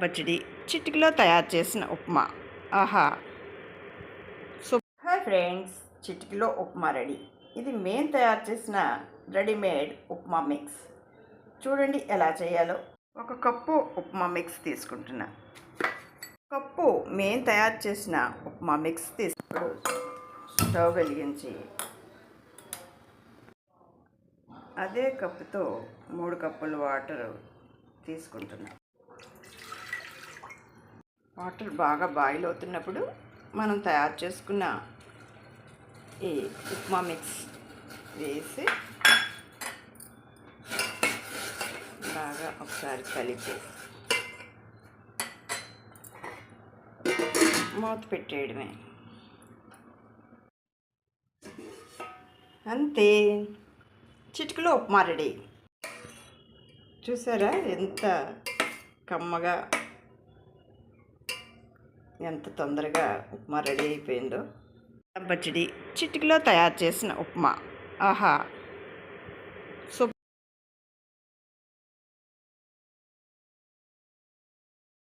పచ్చడి చిటికలో తయారు చేసిన ఉప్మా. ఆహా. సో హాయ్ ఫ్రెండ్స్ చిటికలో ఉప్మా రెడీ. ఇది మేము తయారు చేసిన రెడీమేడ్ ఉప్మా మిక్స్. చూడండి ఎలా చేయాలో. ఒక కప్పు ఉప్మా మిక్స్ తీసుకుంటున్నా. కప్పు మేము తయారు చేసిన ఉప్మా మిక్స్ తీసుకు స్టవ్ వెలిగించి అదే కప్పుతో మూడు కప్పులు వాటర్ తీసుకుంటున్నా. వాటర్ బాగా బాయిల్ అవుతున్నప్పుడు మనం తయారు చేసుకున్న ఈ ఉప్మా మిక్స్ వేసి బాగా ఒకసారి కలిపి మూత పెట్టేయడమే. అంతే. చిటికలో ఉప్మా రెడీ. చూసారా ఎంత కమ్మగా ఎంత తొందరగా ఉప్మా రెడీ అయిపోయిందో. పచ్చడి చిటికలో తయారు చేసిన ఉప్మా. ఆహా.